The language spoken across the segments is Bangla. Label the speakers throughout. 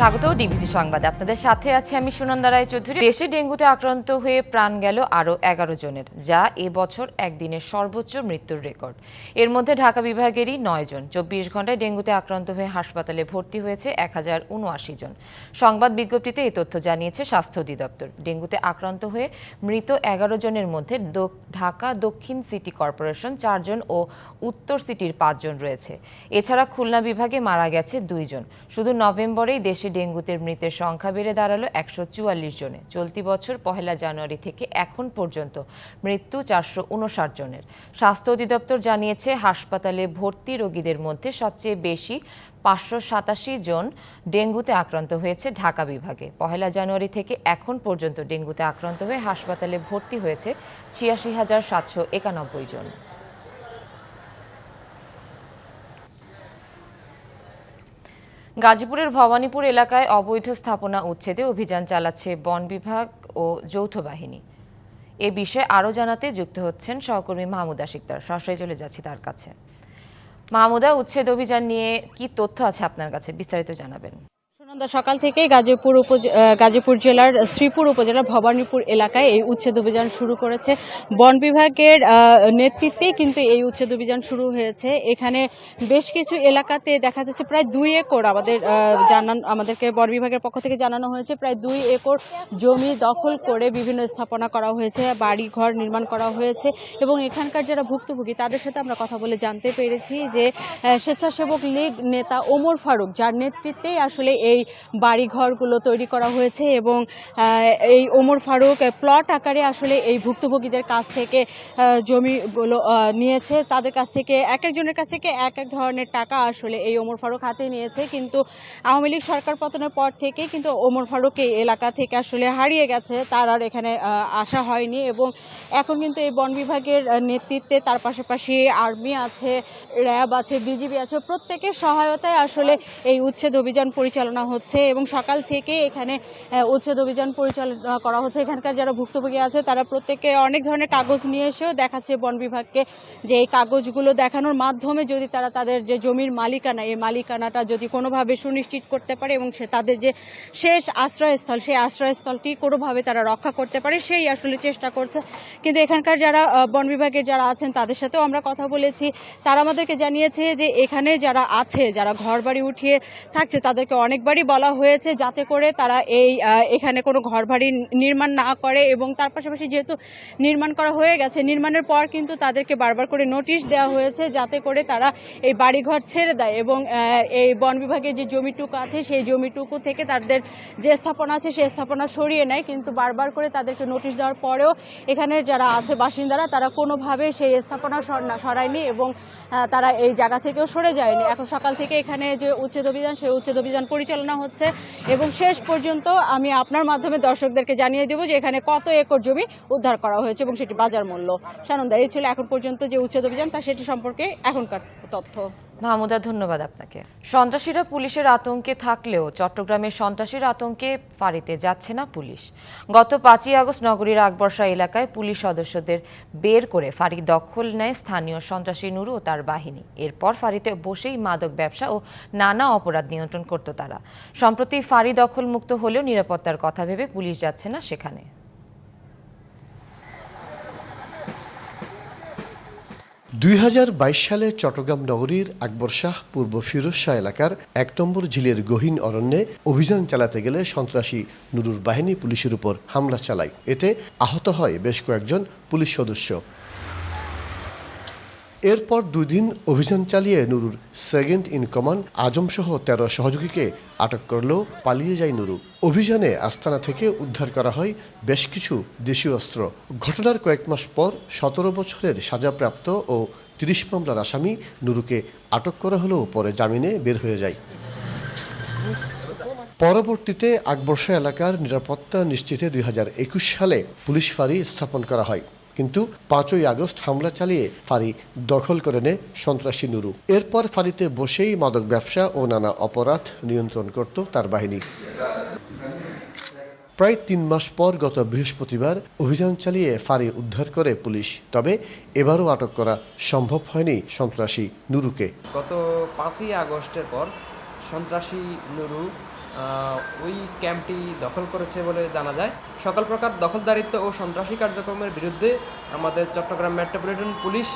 Speaker 1: স্বাগত ডিবিসি সংবাদে। আপনাদের সাথে আছে আমি সুনন্দা রায় চৌধুরী দেশে ডেঙ্গুতে আক্রান্ত হয়ে প্রাণ গেল আরও এগারো জনের, যা এবছর একদিনের সর্বোচ্চ মৃত্যুর রেকর্ড। এর মধ্যে ঢাকা বিভাগেরই নয় জন। চব্বিশ ঘন্টায় ডেঙ্গুতে আক্রান্ত হয়ে হাসপাতালে ভর্তি হয়েছে এক হাজার উনআশি জন। সংবাদ বিজ্ঞপ্তিতে এই তথ্য জানিয়েছে স্বাস্থ্য অধিদপ্তর। ডেঙ্গুতে আক্রান্ত হয়ে মৃত এগারো জনের মধ্যে ঢাকা দক্ষিণ সিটি কর্পোরেশন চারজন ও উত্তর সিটির পাঁচজন রয়েছে। এছাড়া খুলনা বিভাগে মারা গেছে দুইজন। শুধু নভেম্বরেই দেশে ডেঙ্গুতে মৃতের সংখ্যা বেড়ে দাঁড়াল একশো চুয়াল্লিশ জনে। চলতি বছর পহেলা জানুয়ারি থেকে এখন পর্যন্ত মৃত্যু চারশো উনষাট জনের। স্বাস্থ্য অধিদপ্তর জানিয়েছে, হাসপাতালে ভর্তি রোগীদের মধ্যে সবচেয়ে বেশি পাঁচশো সাতাশি জন ডেঙ্গুতে আক্রান্ত হয়েছে ঢাকা বিভাগে। পহেলা জানুয়ারি থেকে এখন পর্যন্ত ডেঙ্গুতে আক্রান্ত হয়ে হাসপাতালে ভর্তি হয়েছে ছিয়াশি হাজার সাতশো একানব্বই জন। গাজীপুরের ভবানীপুর এলাকায় অবৈধ স্থাপনা উচ্ছেদে অভিযান চালাচ্ছে বন বিভাগ ও যৌথ বাহিনী। এ বিষয়ে আরও জানাতে যুক্ত হচ্ছেন সহকর্মী মাহমুদা শিকদার। সরাসরি চলে যাচ্ছি তার কাছে। মাহমুদা, উচ্ছেদ অভিযান নিয়ে কি তথ্য আছে আপনার কাছে? বিস্তারিত জানাবেন।
Speaker 2: সুনন্দা সকাল থেকে গাজীপুর গাজীপুর জেলার শ্রীপুর উপজেলার ভবানীপুর এলাকায় এই উচ্ছেদ অভিযান শুরু করেছে। বন বিভাগের নেতৃত্বে কিন্তু এই উচ্ছেদ অভিযান শুরু হয়েছে। এখানে বেশ কিছু এলাকাতে দেখা যাচ্ছে প্রায় দুই একর আমাদের জানান, আমাদেরকে বন বিভাগের পক্ষ থেকে জানানো হয়েছে, প্রায় দুই একর জমি দখল করে বিভিন্ন স্থাপনা করা হয়েছে বাড়ি ঘর নির্মাণ করা হয়েছে এবং এখানকার যারা ভুক্তভোগী তাদের সাথে আমরা কথা বলে জানতে পেরেছি যে স্বেচ্ছাসেবক লীগ নেতা ওমর ফারুক, যার নেতৃত্বেই আসলে এই বাড়িঘরগুলো তৈরি করা হয়েছে এবং এই ওমর ফারুক প্লট আকারে আসলে এই ভুক্তভোগীদের কাছ থেকে জমিগুলো নিয়েছে। তাদের কাছ থেকে, এক একজনের কাছ থেকে এক এক ধরনের টাকা আসলে এই ওমর ফারুক হাতে নিয়েছে। কিন্তু আওয়ামী লীগ সরকার পতনের পর থেকে কিন্তু ওমর ফারুক এই এলাকা থেকে আসলে হারিয়ে গেছে। তার আর এখানে আসা হয়নি এবং এখন কিন্তু এই বন বিভাগের নেতৃত্বে তার পাশাপাশি আর্মি আছে, র্যাব আছে, বিজিবি আছে। প্রত্যেকের সহায়তায় আসলে এই উচ্ছেদ অভিযান পরিচালনা হচ্ছে এবং সকাল থেকে এখানে উচ্ছেদ অভিযান পরিচালনা করা হচ্ছে। এখানকার যারা ভুক্তভোগী আছে, তারা প্রত্যেকে অনেক ধরনের কাগজ নিয়ে এসেও দেখাচ্ছে বন বিভাগকে যে এই কাগজগুলো দেখানোর মাধ্যমে যদি তারা তাদের যে জমির মালিকানা, এই মালিকানাটা যদি কোনোভাবে সুনিশ্চিত করতে পারে এবং সে তাদের যে শেষ আশ্রয়স্থল, সেই আশ্রয়স্থলটি কোনোভাবে তারা রক্ষা করতে পারে, সেই আসলে চেষ্টা করছে। কিন্তু এখানকার যারা বন বিভাগের যারা আছেন, তাদের সাথেও আমরা কথা বলেছি। তারা আমাদেরকে জানিয়েছে যে এখানে যারা আছে, যারা ঘর বাড়ি উঠিয়ে থাকছে, তাদেরকে অনেকবারই বলা হয়েছে যাতে করে তারা এই এখানে কোনো ঘর বাড়ি নির্মাণ না করে এবং তার পাশাপাশি যেহেতু নির্মাণ করা হয়ে গেছে, নির্মাণের পর কিন্তু তাদেরকে বারবার করে নোটিশ দেওয়া হয়েছে যাতে করে তারা এই বাড়িঘর ছেড়ে দেয় এবং এই বন বিভাগের যে জমিটুকু আছে সেই জমিটুকু থেকে তাদের যে স্থাপনা আছে সেই স্থাপনা সরিয়ে নেয়, কিন্তু বারবার করে তাদেরকে নোটিশ দেওয়ার পরেও এখানে যারা আছে বাসিন্দারা তারা কোনোভাবে সেই স্থাপনা সরায়নি এবং তারা এই জায়গা থেকেও সরে যায়নি। এখন সকাল থেকে এখানে যে উচ্ছেদ অভিযান, সেই উচ্ছেদ অভিযান পরিচালনা হচ্ছে। এবং শেষ পর্যন্ত আমি আপনার মাধ্যমে দর্শকদেরকে জানিয়ে দেবো যে এখানে কত একর জমি উদ্ধার করা হয়েছে এবং সেটি বাজার মূল্য। সানন্দা, এই ছিল এখন পর্যন্ত যে উচ্ছেদ অভিযান, তা সেটি সম্পর্কে এখনকার তথ্য।
Speaker 1: মাহমুদা, ধন্যবাদ আপনাকে। সন্ত্রাসীরা পুলিশের আতঙ্কে থাকলেও চট্টগ্রামের সন্ত্রাসীর আতঙ্কে ফাঁড়িতে যাচ্ছে না পুলিশ। গত পাঁচই আগস্ট নগরীর আকবর্ষা এলাকায় পুলিশ সদস্যদের বের করে ফাঁড়ি দখল নেয় স্থানীয় সন্ত্রাসী নুরু ও তার বাহিনী। এরপর ফাঁড়িতে বসেই মাদক ব্যবসা ও নানা অপরাধ নিয়ন্ত্রণ করত তারা। সম্প্রতি ফাঁড়ি দখল মুক্ত হলেও নিরাপত্তার কথা ভেবে পুলিশ যাচ্ছে না সেখানে।
Speaker 3: দুই হাজার বাইশ সালে চট্টগ্রাম নগরীর আকবর শাহ পূর্ব ফিরোজ শাহ এলাকার এক নম্বর ঝিলের গহীন অরণ্যে অভিযান চালাতে গেলে সন্ত্রাসী নুরুর বাহিনী পুলিশের উপর হামলা চালায়। এতে আহত হয় বেশ কয়েকজন পুলিশ সদস্য। এরপর দুদিন অভিযান চালিয়ে নুরুর সেকেন্ড ইন কমান্ড আজম সহ তেরো সহযোগীকে আটক করলেও পালিয়ে যায় নুরু। অভিযানে আস্তানা থেকে উদ্ধার করা হয় বেশ কিছু দেশীয় অস্ত্র। ঘটনার কয়েক মাস পর সতেরো বছরের সাজাপ্রাপ্ত ও তিরিশ মামলার আসামি নুরুকে আটক করা হলেও পরে জামিনে বের হয়ে যায়। পরবর্তীতে আকবর্ষা এলাকার নিরাপত্তা নিশ্চিতে দুই হাজার একুশ সালে পুলিশ ফাঁড়ি স্থাপন করা হয়। কিন্তু পাঁচই আগস্ট হামলা চালিয়ে ফাঁড়ি দখল করে নেয় সন্ত্রাসী নুরু। এরপর ফাঁড়িতে বসেই মাদক ব্যবসা ও নানা অপরাধ নিয়ন্ত্রণ করত তার বাহিনী। প্রায় তিন মাস পর গত বৃহস্পতিবার অভিযান চালিয়ে ফাঁড়ি উদ্ধার করে পুলিশ। তবে এবারও আটক করা সম্ভব হয়নি সন্ত্রাসী নুরুকে।
Speaker 4: গত পাঁচই আগস্টের পর সন্ত্রাসী নুরু ওই ক্যাম্পটি দখল করেছে বলে জানা যায়। সকল প্রকার দখলদারিত্ব ও সন্ত্রাসী কার্যক্রমের বিরুদ্ধে আমাদের চট্টগ্রাম মেট্রোপলিটন পুলিশ,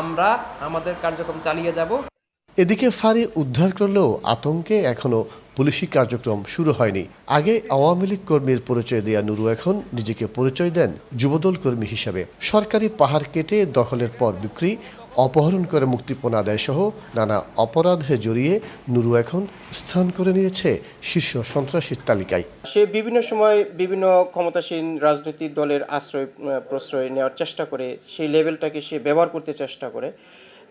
Speaker 4: আমরা আমাদের কার্যক্রম চালিয়ে যাব।
Speaker 3: এদিকে ফাঁড়ি উদ্ধার করলেও আতঙ্কে এখনও পুলিশি কার্যক্রম শুরু হয়নি। আগে আওয়ামী লীগ কর্মীর পরিচয় দেয়া নুরু এখন নিজেকে পরিচয় দেন যুবদল কর্মী হিসাবে। সরকারি পাহাড় কেটে দখলের পর বিক্রি অপহরণ করে মুক্তিপণ আদায় সহ নানা অপরাধে জড়িয়ে নুরু এখন স্থান করে নিয়েছে শীর্ষ সন্ত্রাসীর তালিকায়।
Speaker 5: সে বিভিন্ন সময় বিভিন্ন ক্ষমতাসীন রাজনৈতিক দলের আশ্রয় প্রশ্রয় নেওয়ার চেষ্টা করে, সেই লেভেলটাকে সে ব্যবহার করতে চেষ্টা করে।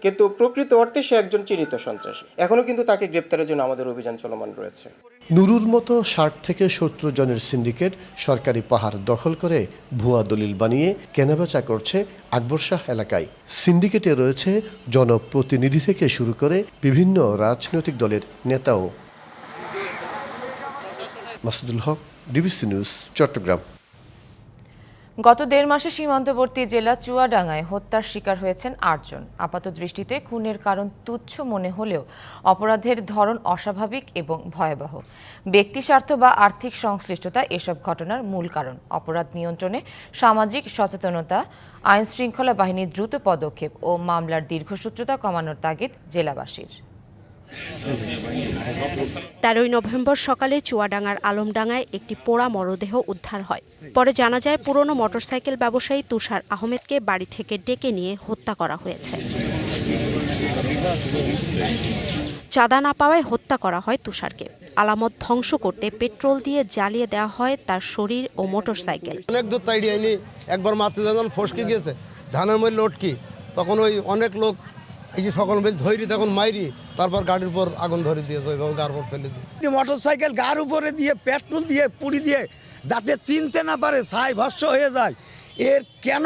Speaker 5: কিন্তু প্রকৃত অর্থে সে একজন চিহ্নিত সন্ত্রাসী। এখনও কিন্তু তাকে গ্রেপ্তারের জন্য আমাদের অভিযান চলমান রয়েছে।
Speaker 3: নুরুর মতো ষাট থেকে সত্তর জনের সিন্ডিকেট সরকারি পাহাড় দখল করে ভুয়া দলিল বানিয়ে কেনাবেচা করছে আকবর শাহ এলাকায়। সিন্ডিকেটে রয়েছে জনপ্রতিনিধি থেকে শুরু করে বিভিন্ন রাজনৈতিক দলের নেতাও। Masudul Haque, DBC news, Chittagong.
Speaker 1: গত দেড় মাসে সীমান্তবর্তী জেলা চুয়াডাঙ্গায় হত্যার শিকার হয়েছেন আটজন। আপাত দৃষ্টিতে খুনের কারণ তুচ্ছ মনে হলেও অপরাধের ধরন অস্বাভাবিক এবং ভয়াবহ। ব্যক্তি স্বার্থ বা আর্থিক সংশ্লিষ্টতা এসব ঘটনার মূল কারণ। অপরাধ নিয়ন্ত্রণে সামাজিক সচেতনতা আইন শৃঙ্খলা বাহিনীর দ্রুত পদক্ষেপ ও মামলার দীর্ঘসূত্রতা কমানোর তাগিদ জেলাবাসীর।
Speaker 6: তেরোই নভেম্বর সকালে চুয়াডাঙ্গার আলমডাঙ্গায় একটি পোড়া মরদেহ উদ্ধার হয়। পরে জানা যায়, পুরনো মোটরসাইকেল ব্যবসায়ী তুষার আহমেদকে বাড়ি থেকে ডেকে নিয়ে হত্যা করা হয়েছে। চাঁদা না পাওয়ায় হত্যা করা হয় তুষারকে। আলামত ধ্বংস করতে পেট্রোল দিয়ে জ্বালিয়ে দেওয়া হয় তার শরীর ও মোটরসাইকেল।
Speaker 7: অনেক দূর তাইডি আইনি, একবার যখন ফসকে গিয়েছে, ধানের মধ্যে লটকি, তখন ওই অনেক লোক এই যে সকল মিল ধৈরি তখন মাইরি, তারপর গাড়ির উপর আগুন ধরে দিয়েছে ওইভাবে গাড়ির উপর ফেলে দিয়ে।
Speaker 8: মোটর সাইকেল গার উপরে দিয়ে, পেট্রোল দিয়ে, পুড়ি দিয়ে, যাতে চিনতে না পারে ছাই ভস্য হয়ে যায়, এর কেন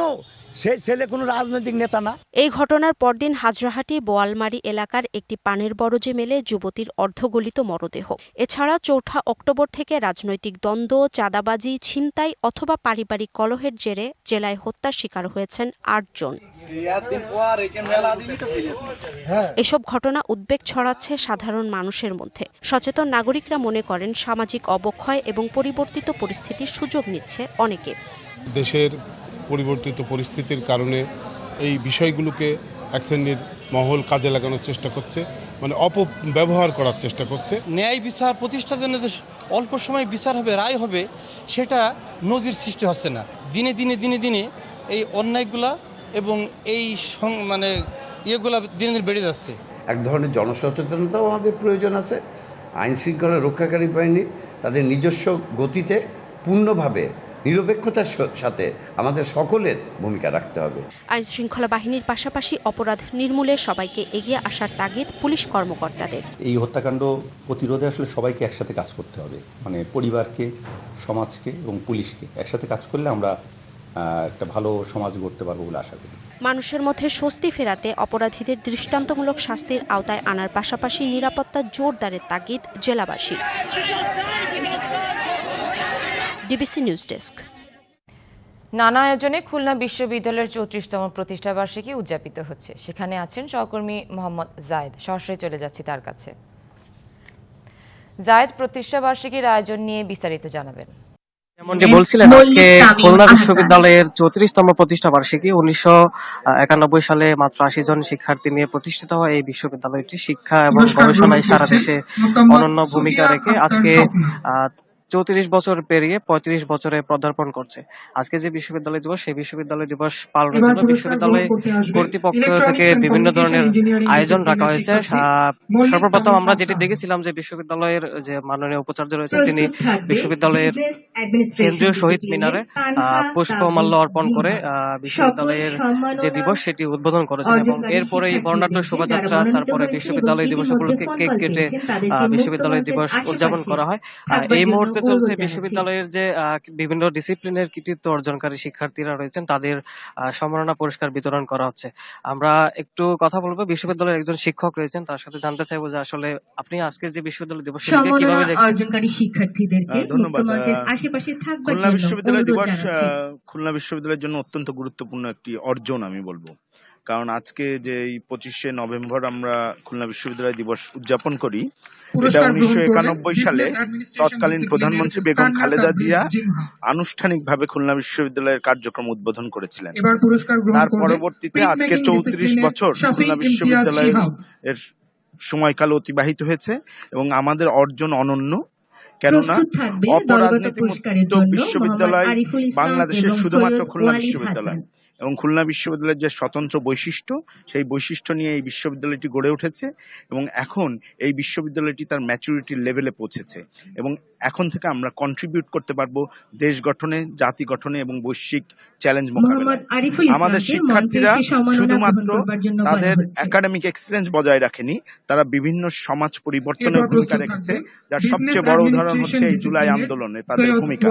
Speaker 8: সেই ছেলে কোনো রাজনৈতিক নেতা না।
Speaker 6: এই ঘটনার পরদিন হাজরাহাটি বোয়ালমারি এলাকার একটি পানের বরজে মেলে যুবতীর অর্ধগলিত মরদেহ। এছাড়া চৌঠা অক্টোবর থেকে রাজনৈতিক দ্বন্দ্ব চাঁদাবাজি ছিনতাই অথবা পারিবারিক কলহের জেরে জেলায় হত্যার শিকার হয়েছেন আটজন। এসব ঘটনা উদ্বেগ ছড়াচ্ছে সাধারণ মানুষের মধ্যে। সচেতন নাগরিকরা মনে করেন সামাজিক অবক্ষয় এবং পরিবর্তিত পরিস্থিতির সুযোগ নিচ্ছে অনেকে।
Speaker 9: দেশের পরিবর্তিত পরিস্থিতির কারণে এই বিষয়গুলোকে এক শ্রেণির মহল কাজে লাগানোর চেষ্টা করছে মানে অপব্যবহার করার চেষ্টা করছে।
Speaker 10: ন্যায় বিচার প্রতিষ্ঠার জন্য যে অল্প সময় বিচার হবে রায় হবে সেটা নজির সৃষ্টি হচ্ছে না। দিনে দিনে দিনে দিনে এই অন্যায়গুলা এবং এই সং- মানে ইয়েগুলা দিনে দিনে বেড়ে যাচ্ছে।
Speaker 11: এক ধরনের জনসচেতনতাও আমাদের প্রয়োজন আছে। আইন শৃঙ্খলা রক্ষাকারী বাহিনী তাদের নিজস্ব গতিতে পূর্ণভাবে নিরপেক্ষতার সাথে আমাদের সকলের ভূমিকা রাখতে হবে।
Speaker 6: আইন শৃঙ্খলা বাহিনীর পাশাপাশি অপরাধ নির্মূলে সবাইকে এগিয়ে আসার তাগিদ পুলিশ কর্মকর্তাদের।
Speaker 12: এই হত্যাকাণ্ড প্রতিরোধে আসলে সবাইকে একসাথে কাজ করতে হবে। মানে পরিবারকে সমাজকে এবং পুলিশকে একসাথে কাজ করলে আমরা একটা ভালো সমাজ গড়তে পারব বলে আশা করি।
Speaker 6: মানুষের মধ্যে স্বস্তি ফেরাতে অপরাধীদের দৃষ্টান্তমূলক শাস্তির আওতায় আনার পাশাপাশি নিরাপত্তা জোরদারের তাগিদ জেলাবাসীর। DBC news desk.
Speaker 1: নানা আয়োজনে খুলনা বিশ্ববিদ্যালয়ের চৌত্রিশতম প্রতিষ্ঠাবার্ষিকী উদযাপিত হচ্ছে। সেখানে আছেন সহকর্মী মোহাম্মদ জায়েদ। সরাসরি চলে যাচ্ছি তার কাছে। জায়েদ প্রতিষ্ঠাবার্ষিকীর আয়োজন নিয়ে বিস্তারিত জানাবেন।
Speaker 13: যেমনটি বলছিলেন আজকে খুলনা বিশ্ববিদ্যালয়ের চৌত্রিশতম প্রতিষ্ঠা বার্ষিকী উনিশশো একানব্বই সালে মাত্র আশি জন শিক্ষার্থী নিয়ে প্রতিষ্ঠিত। হয় এই বিশ্ববিদ্যালয়টি শিক্ষা এবং গবেষণায় সারা দেশে অনন্য ভূমিকা রেখে আজকে চৌত্রিশ বছর পেরিয়ে পঁয়ত্রিশ বছরে পদার্পণ করছে। আজকে যে বিশ্ববিদ্যালয় দিবস সেই বিশ্ববিদ্যালয় দিবস পালনের জন্য বিশ্ববিদ্যালয় কর্তৃপক্ষ থেকে বিভিন্ন ধরনের আয়োজন রাখা হয়েছে। সর্বপ্রথম আমরা যেটি দেখেছিলাম যে বিশ্ববিদ্যালয়ের যে মাননীয় উপাচার্য রয়েছেন তিনি বিশ্ববিদ্যালয়ের কেন্দ্রীয় শহীদ মিনারে পুষ্পমাল্য অর্পণ করে বিশ্ববিদ্যালয়ের যে দিবস সেটি উদ্বোধন করেছেন এবং এরপরেই বর্ণাঢ্য শোভাযাত্রা তারপরে বিশ্ববিদ্যালয় দিবস উপলক্ষে কেক কেটে বিশ্ববিদ্যালয় দিবস উদযাপন করা হয়। এই মুহূর্তে চলছে বিশ্ববিদ্যালয়ের যে বিভিন্ন ডিসিপ্লিনের কৃতিত্ব অর্জনকারী শিক্ষার্থীরা রয়েছেন তাদের সম্মাননা পুরস্কার বিতরণ করা হচ্ছে। আমরা একটু কথা বলব বিশ্ববিদ্যালয়ের একজন শিক্ষক রয়েছেন তার সাথে জানতে চাইব যে আসলে আপনি আজকে যে বিশ্ববিদ্যালয় দিবস কীভাবে দেখছেন?
Speaker 8: অর্জনকারী শিক্ষার্থীদেরকে
Speaker 9: ধন্যবাদ।
Speaker 8: আশেপাশে থাকবার
Speaker 9: খুলনা বিশ্ববিদ্যালয় দিবস আহ, খুলনা বিশ্ববিদ্যালয়ের জন্য অত্যন্ত গুরুত্বপূর্ণ একটি অর্জন আমি বলব।
Speaker 14: কারণ আজকে যে এই পঁচিশে নভেম্বর আমরা খুলনা বিশ্ববিদ্যালয় দিবস উদযাপন করি এটা উনিশশো একানব্বই সালে তৎকালীন প্রধানমন্ত্রী বেগম খালেদা জিয়া। আনুষ্ঠানিকভাবে খুলনা বিশ্ববিদ্যালয়ের কার্যক্রম উদ্বোধন করেছিলেন তার পরবর্তীতে আজকে চৌত্রিশ বছর খুলনা
Speaker 15: ইমতিয়াজ
Speaker 14: বিশ্ববিদ্যালয়ের এর সময়কাল অতিবাহিত হয়েছে এবং আমাদের অর্জন অনন্য কেননা অপরাজনীতি মুক্ত বিশ্ববিদ্যালয় বাংলাদেশের শুধুমাত্র খুলনা বিশ্ববিদ্যালয়। এবং খুলনা বিশ্ববিদ্যালয়ের যে স্বতন্ত্র বৈশিষ্ট্য সেই বৈশিষ্ট্য নিয়ে এই বিশ্ববিদ্যালয়টি গড়ে উঠেছে এবং এখন এই বিশ্ববিদ্যালয়টি তার ম্যাচুরিটির লেভেলে পৌঁছেছে। এবং এখন থেকে আমরা কন্ট্রিবিউট করতে পারব দেশ গঠনে জাতি গঠনে এবং বৈশ্বিক চ্যালেঞ্জ মোকাবেলায়। আমাদের শিক্ষার্থীরা শুধুমাত্র তাদের একাডেমিক এক্সেলেন্স বজায় রাখেনি তারা বিভিন্ন সমাজ পরিবর্তনের ভূমিকা রেখেছে যার সবচেয়ে বড় উদাহরণ হচ্ছে এই জুলাই আন্দোলনে তাদের ভূমিকা।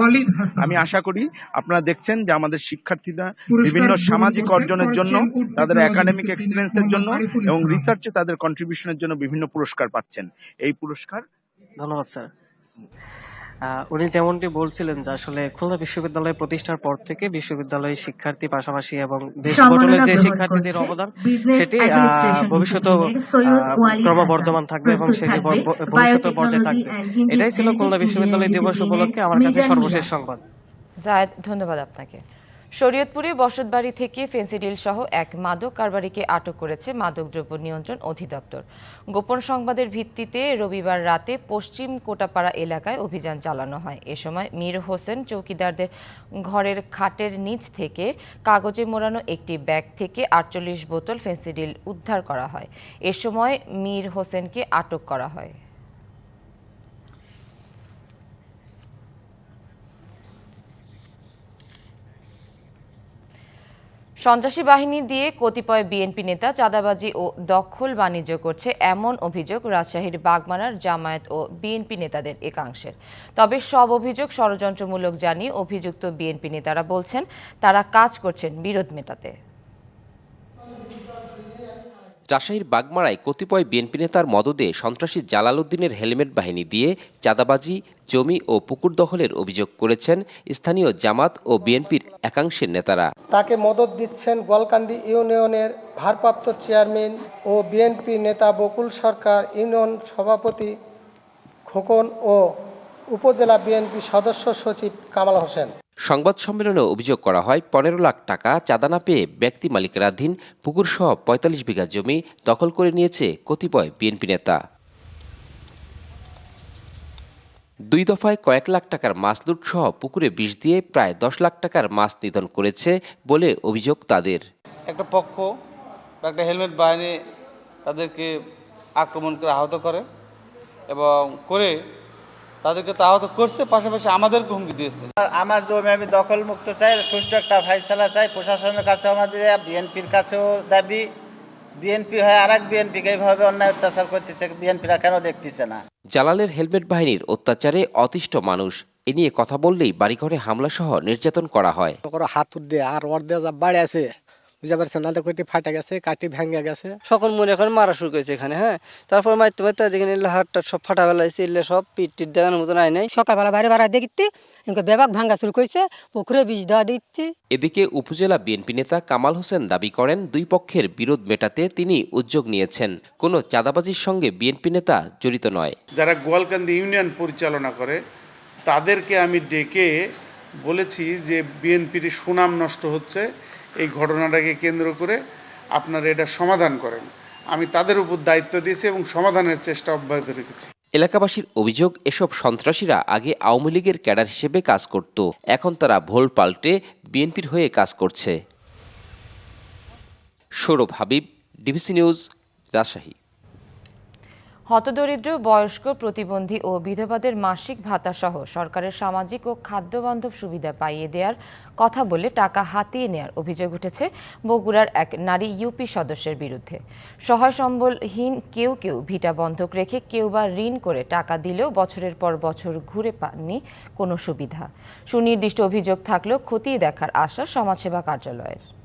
Speaker 14: আমি আশা করি আপনারা দেখছেন যে আমাদের শিক্ষার্থীরা বিভিন্ন সামাজিক অর্জনের জন্য তাদের একাডেমিক
Speaker 15: discipline-এর
Speaker 14: জন্য এবং রিসার্চে তাদের কন্ট্রিবিউশনের জন্য বিভিন্ন পুরস্কার পাচ্ছেন। এই পুরস্কার
Speaker 13: ধন্যবাদ স্যার। উনি যেমনটি বলছিলেন যে আসলে খুলনা বিশ্ববিদ্যালয় প্রতিষ্ঠার পর থেকে বিশ্ববিদ্যালয়ের শিক্ষার্থী পাশাপাশি এবং দেশ গঠনের যে শিক্ষার্থীদের অবদান সেটি
Speaker 16: ওয়ালিদ
Speaker 13: ক্রমবর্ধমান থাকবে এবং সেটি
Speaker 16: থাকবে।
Speaker 13: ভ- পর্যায়ে থাকবে। এটাই ছিল খুলনা বিশ্ববিদ্যালয় দিবস উপলক্ষে আমার কাছে সর্বশেষ সংবাদ।
Speaker 1: জায়েদ ধন্যবাদ আপনাকে। শরীয়তপুরে বসতবাড়ি থেকে ফেন্সিডিল সহ এক মাদক কারবারিকে আটক করেছে মাদকদ্রব্য নিয়ন্ত্রণ অধিদপ্তর। গোপন সংবাদের ভিত্তিতে রবিবার রাতে পশ্চিম কোটাপাড়া এলাকায় অভিযান চালানো হয়। এ সময় মীর হোসেন চৌকিদারদের ঘরের খাটের নিচ থেকে কাগজে মোড়ানো একটি ব্যাগ থেকে আটচল্লিশ বোতল ফেন্সিডিল উদ্ধার করা হয়। এ সময় মীর হোসেনকে আটক করা হয়। সন্ত্রাসী বাহিনী দিয়ে কতিপয় বিএনপি নেতা চাঁদাবাজি ও দখল বাণিজ্য করছে এমন অভিযোগ রাজশাহীর বাগমারার জামায়াত ও বিএনপি নেতাদের একাংশের। তবে সব অভিযোগ ষড়যন্ত্রমূলক জানিয়ে অভিযুক্ত বিএনপি নেতারা বলছেন, তারা কাজ করছেন বিরোধ মেটাতে।
Speaker 17: রাজশাহীর বাগমারায় কতিপয় বিএনপি নেতার মদদে সন্ত্রাসী জালাল উদ্দিনের হেলমেট বাহিনী দিয়ে চাঁদাবাজি, জমি ও পুকুর দখলের অভিযোগ করেছেন স্থানীয় জামাত ও বিএনপির একাংশের নেতারা।
Speaker 18: তাকে মদত দিচ্ছেন গোয়ালকান্দি ইউনিয়নের ভারপ্রাপ্ত চেয়ারম্যান ও বিএনপি নেতা বকুল সরকার, ইউনিয়ন সভাপতি খোকন ও উপজেলা বিএনপি সদস্য সচিব কামাল হোসেন।
Speaker 17: সংবাদ সম্মেলনে অভিযোগ করা হয়, পনেরো লাখ টাকা চাঁদা না পেয়ে ব্যক্তি মালিকানাধীন পুকুরসহ পঁয়তাল্লিশ বিঘা জমি দখল করে নিয়েছে কতিপয় বিএনপি নেতা। দুই দফায় কয়েক লাখ টাকার মাছ লুট সহ পুকুরে বিষ দিয়ে প্রায় দশ লাখ টাকার মাছ নিধন করেছে বলে অভিযোগ তাদের।
Speaker 19: একটা পক্ষ বা একটা হেলমেট বাহিনী তাদেরকে আক্রমণ করে আহত করে এবং করে তাদেরকে তো আহত করছে পাশাপাশি আমাদেরকে হুমকি দিয়েছে।
Speaker 20: আমার জমি আমি দখল মুক্ত চাই সুষ্ঠু একটা ফাইসলা চাই প্রশাসনের কাছে আমাদের বিএনপির কাছেও দাবি। বিএনপি হয় আর এক বিএনপিকে এইভাবে অন্যায় অত্যাচার করতেছে বিএনপিরা কেন দেখতেছে না?
Speaker 17: জালালের হেলমেট বাহিনীর অত্যাচারে অতিষ্ঠ মানুষ। এ নিয়ে কথা বললেই বাড়িঘরে হামলা সহ নির্যাতন করা হয়।
Speaker 21: ওরা হাত দিয়ে আর ওর দিয়ে বাড়ি আছে বুঝতে পারছেন? না কটি ফাটে গেছে কাটি ভেঙে গেছে।
Speaker 22: সকল মনে এখন মারা শুরু করেছে এখানে হ্যাঁ? তারপর মারতে মারতে দেখে নিলে হাতটা সব ফাটা ফেলাইছে এলে সব পিট টিট দেখানোর মতো নাই নাই।
Speaker 23: সকালবেলা বাইরে বাড়া দেখতে ইনকে বেবাক ভাঙ্গা শুরু করেছে পুকুরে বিষ দেওয়া দিচ্ছে।
Speaker 17: এদিকে উপজেলা বিএনপি নেতা কামাল হোসেন দাবি করেন দুই পক্ষের বিরোধ মেটাতে তিনি উদ্যোগ নিয়েছেন। কোনো চাঁদাবাজির সঙ্গে বিএনপি নেতা জড়িত নয়।
Speaker 9: যারা গোয়ালকান্দি ইউনিয়ন পরিচালনা করে তাদেরকে আমি ডেকে বলেছি যে বিএনপির সুনাম নষ্ট হচ্ছে এই ঘটনাটাকে কেন্দ্র করে আপনারা এটা সমাধান করেন। আমি তাদের উপর দায়িত্ব দিয়েছি এবং সমাধানের চেষ্টা অব্যাহত রেখেছি।
Speaker 17: এলাকাবাসীর অভিযোগ, এসব সন্ত্রাসীরা আগে আওয়ামী লীগের ক্যাডার হিসেবে কাজ করত। এখন তারা ভোল পাল্টে বিএনপির হয়ে কাজ করছে। Sourav Habib, DBC news, Rajshahi.
Speaker 1: হতদরিদ্র, বয়স্ক, প্রতিবন্ধী ও বিধবাদের মাসিক ভাতা সহ সরকারের সামাজিক ও খাদ্যবান্ধব সুবিধা পাইয়ে দেওয়ার কথা বলে টাকা হাতিয়ে নেয়ার অভিযোগ উঠেছে বগুড়ার এক নারী ইউপি সদস্যের বিরুদ্ধে। সহায় সম্বলহীন কেউ কেউ ভিটা বন্ধক রেখে কেউ বা ঋণ করে টাকা দিলেও বছরের পর বছর ঘুরে পাননি কোনো সুবিধা। সুনির্দিষ্ট অভিযোগ থাকলেও খতিয়ে দেখার আশা সমাজসেবা কার্যালয়ের।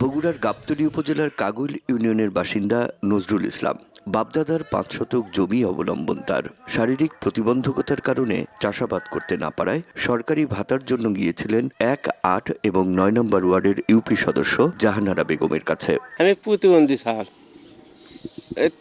Speaker 24: বগুড়ার গাবতলী উপজেলার কাগুল ইউনিয়নের বাসিন্দা নজরুল ইসলাম।
Speaker 25: বাপদাদার পাঁচ শতক জমি অবলম্বন তার। শারীরিক প্রতিবন্ধকতার কারণে চাষাবাদ করতে না পারায় সরকারি ভাতার জন্য গিয়েছিলেন এক, আট এবং নয় নম্বর ওয়ার্ডের ইউপি সদস্য জাহানারা বেগমের কাছে।
Speaker 15: আমি প্রতিবন্ধী স্যার।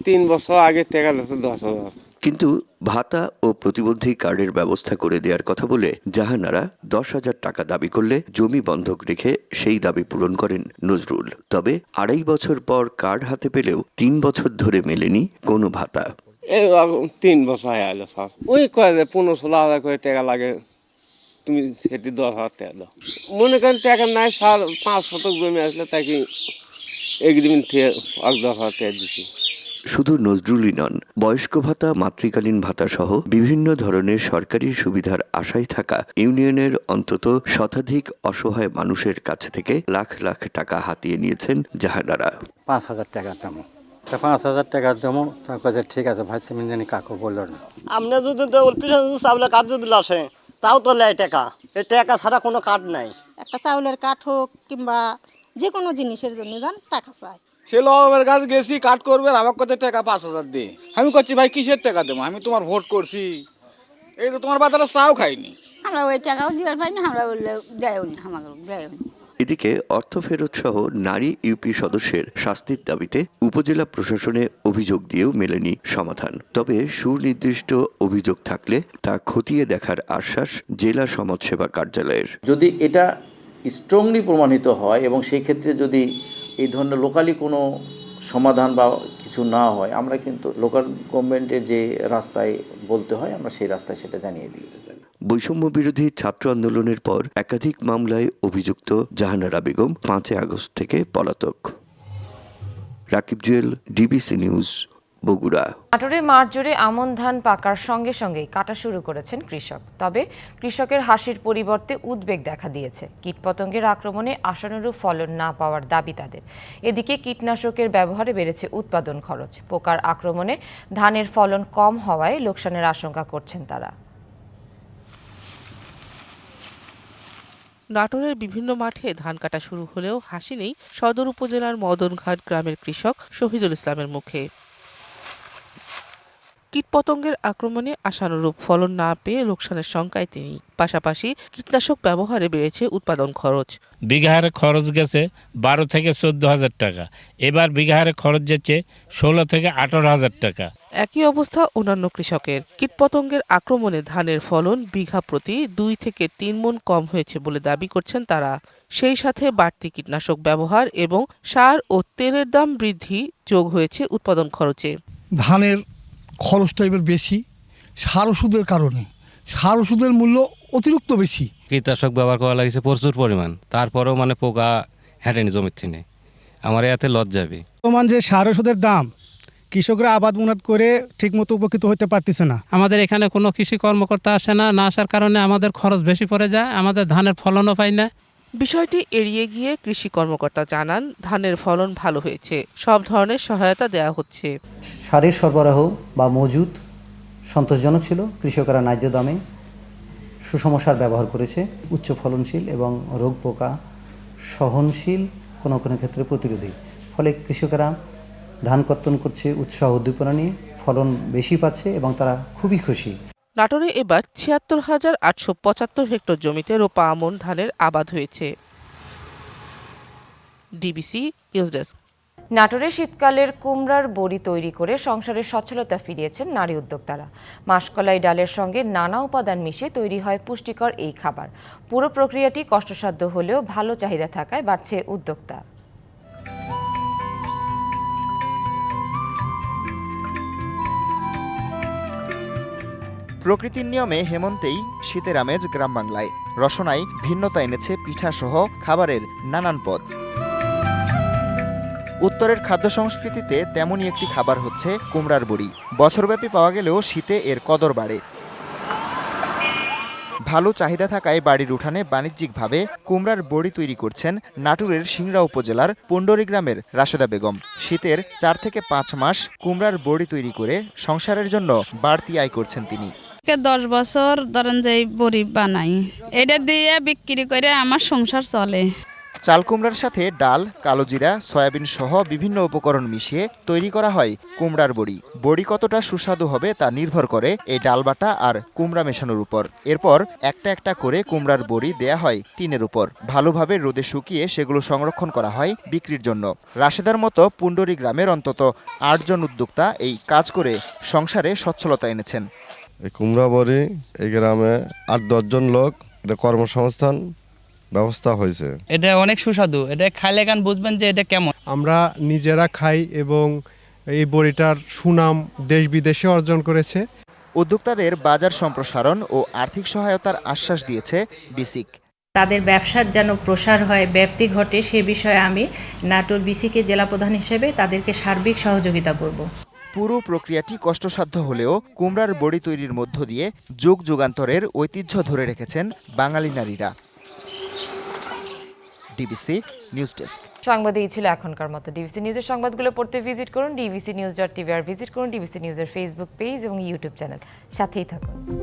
Speaker 15: তিন বছর আগে টাকা দশ হাজার।
Speaker 25: কিন্তু ভাতা ও প্রতিবন্ধী কার্ডের ব্যবস্থা করে দেওয়ার কথা বলে জাহানারা দশ হাজার টাকা দাবি করলে জমি বন্ধক রেখে সেই দাবি পূরণ করেন নজরুল। তবে আড়াই বছর পর কার্ড হাতে পেলেও তিন বছর ধরে মেলেনি কোনো ভাতা।
Speaker 15: তিন বছর হয়ে গেল স্যার। ওই কয়ে পনেরো ষোলো হাজার করে টাকা লাগে, তুমি সেটি দশ হাজার টাকা দাও। মনে করেন টাকা নাই স্যার, পাঁচ শতক জমি আসলে তাকে এগ্রিমেন্ট থেকে দশ হাজার টাকা দিচ্ছি।
Speaker 25: শুধু নজরুলই নন বয়স্ক ভাতা মাতৃকালীন ভাতা সহ বিভিন্ন ধরনের সরকারি সুবিধার আশায় থাকা ইউনিয়নের অন্তত শতাধিক অসহায় মানুষের কাছ থেকে লাখ লাখ টাকা হাতিয়ে নিয়েছেন জাহানারা।
Speaker 16: পাঁচ হাজার টাকা দেবো তা পাঁচ হাজার টাকা দেবো তা কাছে ঠিক আছে ভাই তুমি জানি কাকু বলল না।
Speaker 24: আপনি যদি চাউলের কাঠ যদি আসে তাও তো নেয় টাকা। এই টাকা ছাড়া কোনো কাঠ নাই।
Speaker 26: একটা চাউলের কাঠ হোক কিংবা যে কোনো জিনিসের জন্য যান টাকা চাই।
Speaker 27: সে লবের কাজ গেছি কাট করবে আমার কত টাকা পাঁচ হাজার দে। আমি করছি ভাই কিসের টাকা দেবো? আমি তোমার ভোট করছি। এই তো তোমার বাজারে চাও খাইনি
Speaker 23: আমরা ওই টাকাও দিবার পাই না আমরা বললে দেয়ও না আমাকে দেয়ও না।
Speaker 25: এদিকে অর্থ ফেরত সহ নারী ইউপি সদস্যের শাস্তির দাবিতে উপজেলা প্রশাসনে অভিযোগ দিয়েও মেলেনি সমাধান। তবে সুনির্দিষ্ট অভিযোগ থাকলে তা খতিয়ে দেখার আশ্বাস জেলা সমাজসেবা কার্যালয়ের।
Speaker 28: যদি এটা স্ট্রংলি প্রমাণিত হয় এবং সেই ক্ষেত্রে যদি এই ধরনের লোকালি কোনো সমাধান বা কিছু না হয়, আমরা কিন্তু লোকাল গভর্নমেন্টের যে রাস্তায় বলতে হয়, আমরা সেই রাস্তায় সেটা জানিয়ে দিই।
Speaker 25: বৈষম্য বিরোধী ছাত্র আন্দোলনের পর একাধিক মামলায় অভিযুক্ত জাহানারা বেগম পাঁচই আগস্ট থেকে পলাতক। Rakib Jewel, DBC news Bogura.
Speaker 1: নাটোরে মাঠ জুড়ে আমন ধান পাকার সঙ্গে সঙ্গেই কাটা শুরু করেছেন কৃষক। তবে কৃষকের হাসির পরিবর্তে উদ্বেগ দেখা দিয়েছে। কীটপতঙ্গের আক্রমণে আশানুরূপ ফলন না পাওয়ার দাবি তাদের। এদিকে কীটনাশকের ব্যবহারে বেড়েছে উৎপাদন খরচ। পোকার আক্রমণে ধানের ফলন কম হওয়ায় লোকসানের আশঙ্কা করছেন তারা।
Speaker 29: নাটোরের বিভিন্ন মাঠে ধান কাটা শুরু হলেও হাসি নেই সদর উপজেলার মদনঘাট গ্রামের কৃষক শহীদুল ইসলামের মুখে। কীটপতঙ্গের আক্রমণে আশানুরূপ ফলন না পেয়ে লোকসানের শঙ্কায় তিনি। পাশাপাশি কীটনাশক ব্যবহারে বেড়েছে উৎপাদন খরচ।
Speaker 30: বিঘাহারে খরচ গেছে বারো থেকে চোদ্দ হাজার টাকা। এবার বিঘাহারে খরচ যাচ্ছে ষোলো থেকে আঠারো হাজার টাকা।
Speaker 29: একই অবস্থা অন্যান্য কৃষকের। কীটপতঙ্গের আক্রমণে ধানের ফলন বিঘা প্রতি দুই থেকে তিন মণ কম হয়েছে বলে দাবি করছেন তারা। সেই সাথে বাড়তি কীটনাশক ব্যবহার এবং সার ও তেলের দাম বৃদ্ধি যোগ হয়েছে উৎপাদন খরচে।
Speaker 31: ধানের খরচটা এবার বেশি সার ওষুধের কারণে। সার ওষুধের মূল্য অতিরিক্ত বেশি।
Speaker 32: কীটনাশক ব্যবহার করা লাগছে প্রচুর পরিমাণ। তারপরেও মানে পোকা হেঁটেনি জমির থেকে। আমার এতে লজ যাবে
Speaker 33: বর্তমান যে সার ওষুধের দাম কৃষকরা আবাদ মুনাদ করে ঠিকমতো উপকৃত হতে পারতেছে না।
Speaker 34: আমাদের এখানে কোনো কৃষি কর্মকর্তা আসে না না আসার কারণে আমাদের খরচ বেশি পড়ে যায় আমাদের ধানের ফলনও পাই না।
Speaker 29: বিষয়টি এড়িয়ে গিয়ে কৃষি কর্মকর্তা জানান, ধানের ফলন ভালো হয়েছে, সব ধরনের সহায়তা দেওয়া হচ্ছে।
Speaker 35: সারের সরবরাহ বা মজুদ সন্তোষজনক ছিল, কৃষকরা ন্যায্য দামে সুষম সার ব্যবহার করেছে, উচ্চ ফলনশীল এবং রোগ পোকা সহনশীল কোনো কোনো ক্ষেত্রে প্রতিরোধী। ফলে কৃষকেরা ধান কর্তন করছে, উৎসাহ উদ্দীপনা নিয়ে ফলন বেশি পাচ্ছে এবং তারা খুবই খুশি।
Speaker 29: নাটোরে এবার ছিয়াত্তর হাজার আটশো পঁচাত্তর হেক্টর জমিতে রোপা আমন ধানের আবাদ হয়েছে। ডিবিসি নিউজ ডেস্ক
Speaker 1: নাটোরে শীতকালের কুমড়ার বড়ি তৈরি করে সংসারের সচ্ছলতা ফিরিয়েছেন নারী উদ্যোক্তারা। মাসকলাই ডালের সঙ্গে নানা উপাদান মিশিয়ে তৈরি হয় পুষ্টিকর এই খাবার। পুরো প্রক্রিয়াটি কষ্টসাধ্য হলেও ভালো চাহিদা থাকায় বাড়ছে উদ্যোক্তা।
Speaker 36: প্রকৃতির নিয়মে হেমন্তেই শীতের আমেজ গ্রাম বাংলায়। রসনায় ভিন্নতা এনেছে পিঠাসহ খাবারের নানান পদ। উত্তরের খাদ্য সংস্কৃতিতে তেমনই একটি খাবার হচ্ছে কুমড়ার বড়ি। বছরব্যাপী পাওয়া গেলেও শীতে এর কদর বাড়ে। ভালো চাহিদা থাকায় বাড়ির উঠানে বাণিজ্যিকভাবে কুমড়ার বড়ি তৈরি করছেন নাটোরের সিংড়া উপজেলার পণ্ডরি গ্রামের রাশেদা বেগম। শীতের চার থেকে পাঁচ মাস কুমড়ার বড়ি তৈরি করে সংসারের জন্য বাড়তি আয় করছেন তিনি।
Speaker 37: কে দশ বছর ধরেন যে বড়ি বানাই, এটা দিয়ে বিক্রি করে আমার সংসার চলে।
Speaker 36: চাল কুমড়ার সাথে ডাল, কালোজিরা, সয়াবিন সহ বিভিন্ন উপকরণ মিশিয়ে তৈরি করা হয় কুমড়ার বড়ি। বড়ি কতটা সুস্বাদু হবে তা নির্ভর করে এই ডাল বাটা আর কুমড়া মেশানোর উপর। এরপর একটা একটা করে কুমড়ার বড়ি দেয়া হয় টিনের উপর। ভালোভাবে রোদে শুকিয়ে সেগুলো সংরক্ষণ করা হয় বিক্রির জন্য। রাশেদার মতো পুন্ডরি গ্রামের অন্তত আটজন উদ্যোক্তা এই কাজ করে সংসারে সচ্ছলতা এনেছেন।
Speaker 38: এই কুমড়া বড়ি এই গ্রামে আট দশজন লোক এটা কর্মসংস্থান ব্যবস্থা হয়েছে।
Speaker 39: এটা অনেক সুস্বাদু। এটা খাইলে গান বুঝবেন যে এটা কেমন।
Speaker 40: আমরা নিজেরা খাই এবং এই বড়িটার সুনাম দেশ বিদেশে অর্জন করেছে।
Speaker 36: উদ্যোক্তাদের বাজার সম্প্রসারণ ও আর্থিক সহায়তার আশ্বাস দিয়েছে বিসিক।
Speaker 41: তাদের ব্যবসার যেন প্রসার হয় ব্যাপ্তি ঘটে সে বিষয়ে আমি নাটোর বিসিকে জেলা প্রধান হিসেবে তাদেরকে সার্বিক সহযোগিতা করব।
Speaker 36: পুরো প্রক্রিয়াটি কষ্টসাধ্য হলেও কুমড়ার বড়ি তৈরির মধ্য দিয়ে যুগ যুগান্তরের ঐতিহ্য ধরে রেখেছেন বাঙালি নারীরা। DBC news desk.
Speaker 1: সংবাদ এই ছিল এখনকার মতো ডিবিসি নিউজের সংবাদগুলো পড়তে ভিজিট করুন, ডিবিসি নিউজ ডট টিভি, আর ভিজিট করুন ডিবিসি নিউজের ফেসবুক পেজ এবং ইউটিউব চ্যানেল সাথেই থাকুন।